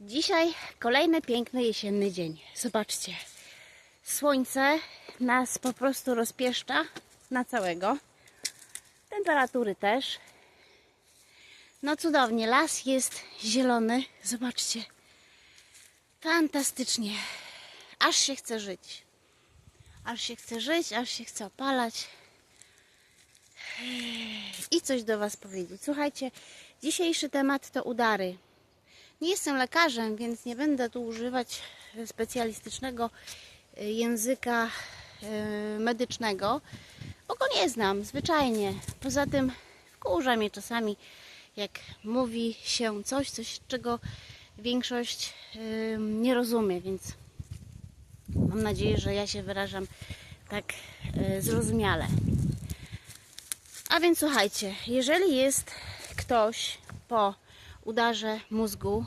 Dzisiaj kolejny piękny jesienny dzień. Zobaczcie. Słońce nas po prostu rozpieszcza na całego. Temperatury też. No cudownie, las jest zielony. Zobaczcie. Fantastycznie. Aż się chce żyć. Aż się chce żyć, aż się chce opalać. I coś do Was powiedzieć. Słuchajcie, dzisiejszy temat to udary. Nie jestem lekarzem, więc nie będę tu używać specjalistycznego y, języka y, medycznego, bo go nie znam, zwyczajnie. Poza tym wkurza mnie czasami, jak mówi się coś, coś czego większość y, nie rozumie, więc mam nadzieję, że ja się wyrażam tak zrozumiale. A więc słuchajcie, jeżeli jest ktoś po udarze mózgu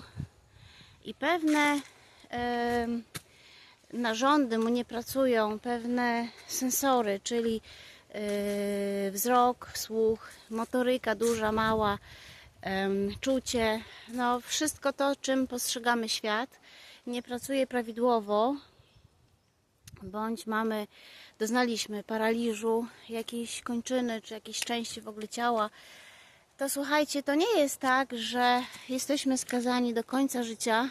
i pewne narządy mu nie pracują, pewne sensory, czyli e, wzrok, słuch, motoryka duża, mała, czucie, no wszystko to, czym postrzegamy świat, nie pracuje prawidłowo, bądź mamy, doznaliśmy paraliżu jakiejś kończyny, czy jakiejś części w ogóle ciała, to słuchajcie, to nie jest tak, że jesteśmy skazani do końca życia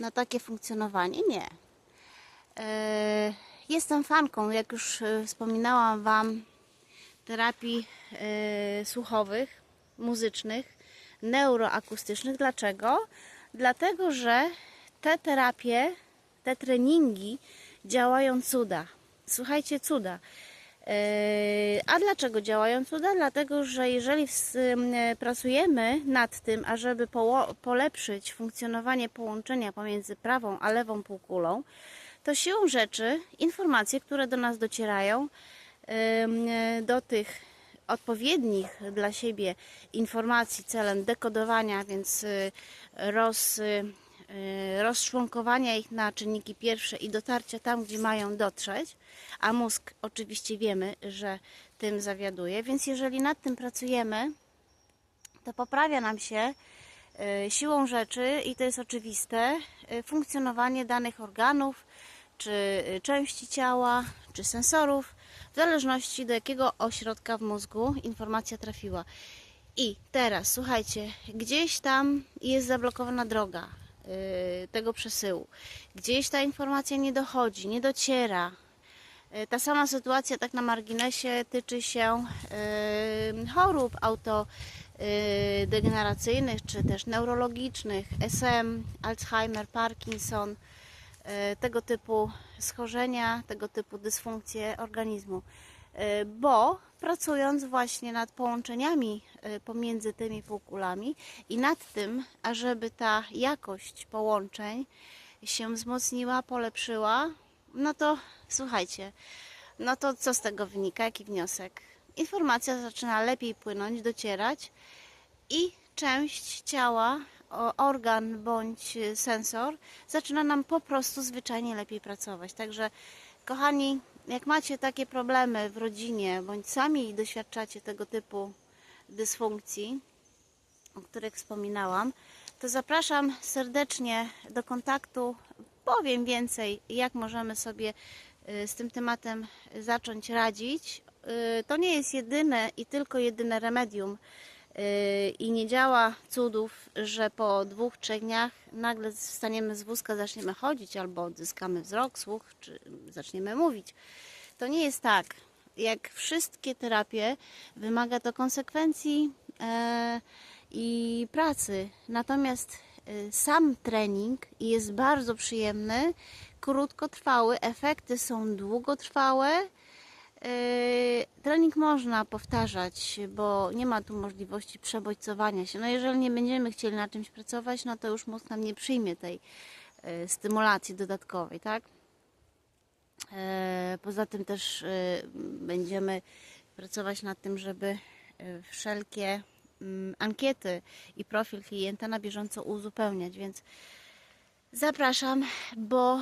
na takie funkcjonowanie. Nie. E, Jestem fanką, jak już e, wspominałam Wam, terapii e, słuchowych, muzycznych, neuroakustycznych. Dlaczego? Dlatego, że te terapie, te treningi działają cuda. Słuchajcie, cuda. Yy, A dlaczego działają cuda? Dlatego, że jeżeli ym, pracujemy nad tym, ażeby polepszyć funkcjonowanie połączenia pomiędzy prawą a lewą półkulą, to siłą rzeczy informacje, które do nas docierają, ym, do tych odpowiednich dla siebie informacji celem dekodowania, więc y, roz, y, rozczłonkowania ich na czynniki pierwsze i dotarcia tam, gdzie mają dotrzeć, a mózg oczywiście wiemy, że tym zawiaduje, więc jeżeli nad tym pracujemy, to poprawia nam się y, siłą rzeczy, i to jest oczywiste, y, funkcjonowanie danych organów, czy y, części ciała, czy sensorów, w zależności do jakiego ośrodka w mózgu informacja trafiła. I teraz, słuchajcie, gdzieś tam jest zablokowana droga y, tego przesyłu. Gdzieś ta informacja nie dochodzi, nie dociera. Y, Ta sama sytuacja, tak na marginesie, tyczy się y, chorób autodegeneracyjnych, czy też neurologicznych, SM, Alzheimer, Parkinson, y, tego typu schorzenia, tego typu dysfunkcje organizmu. Y, Bo pracując właśnie nad połączeniami y, pomiędzy tymi półkulami i nad tym, ażeby ta jakość połączeń się wzmocniła, polepszyła, no to słuchajcie, no to co z tego wynika? Jaki wniosek? Informacja zaczyna lepiej płynąć, docierać i część ciała, organ bądź sensor zaczyna nam po prostu zwyczajnie lepiej pracować. Także, kochani, jak macie takie problemy w rodzinie, bądź sami doświadczacie tego typu dysfunkcji, o których wspominałam, to zapraszam serdecznie do kontaktu. Powiem więcej, jak możemy sobie y, z tym tematem zacząć radzić. Y, To nie jest jedyne i tylko jedyne remedium i nie działa cudów, że po dwóch, trzech dniach nagle wstaniemy z wózka, zaczniemy chodzić albo odzyskamy wzrok, słuch, czy zaczniemy mówić. To nie jest tak. Jak wszystkie terapie, wymaga to konsekwencji e, i pracy. Natomiast e, sam trening jest bardzo przyjemny, krótkotrwały, efekty są długotrwałe. E, Trening można powtarzać, bo nie ma tu możliwości przebodźcowania się. No jeżeli nie będziemy chcieli na czymś pracować, no to już mózg nam nie przyjmie tej e, stymulacji dodatkowej, tak? E, Poza tym też będziemy pracować nad tym, żeby wszelkie mm, ankiety i profil klienta na bieżąco uzupełniać, więc zapraszam, bo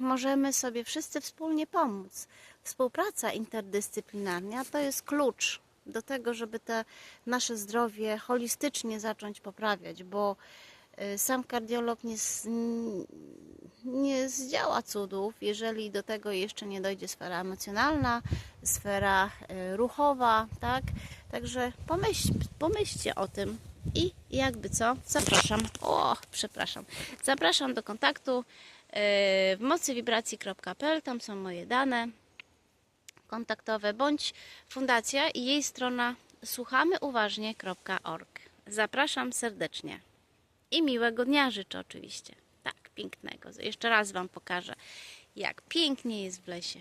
możemy sobie wszyscy wspólnie pomóc. Współpraca interdyscyplinarna to jest klucz do tego, żeby te nasze zdrowie holistycznie zacząć poprawiać, bo y, sam kardiolog nie, nie zdziała cudów, jeżeli do tego jeszcze nie dojdzie sfera emocjonalna, sfera y, ruchowa, tak? Także pomyśl, pomyślcie o tym i jakby co, zapraszam, o, przepraszam, zapraszam do kontaktu y, w mocywibracji.pl, tam są moje dane kontaktowe, bądź fundacja i jej strona słuchamyuważnie.org. Zapraszam serdecznie i miłego dnia życzę oczywiście. Tak, pięknego. Jeszcze raz Wam pokażę, jak pięknie jest w lesie.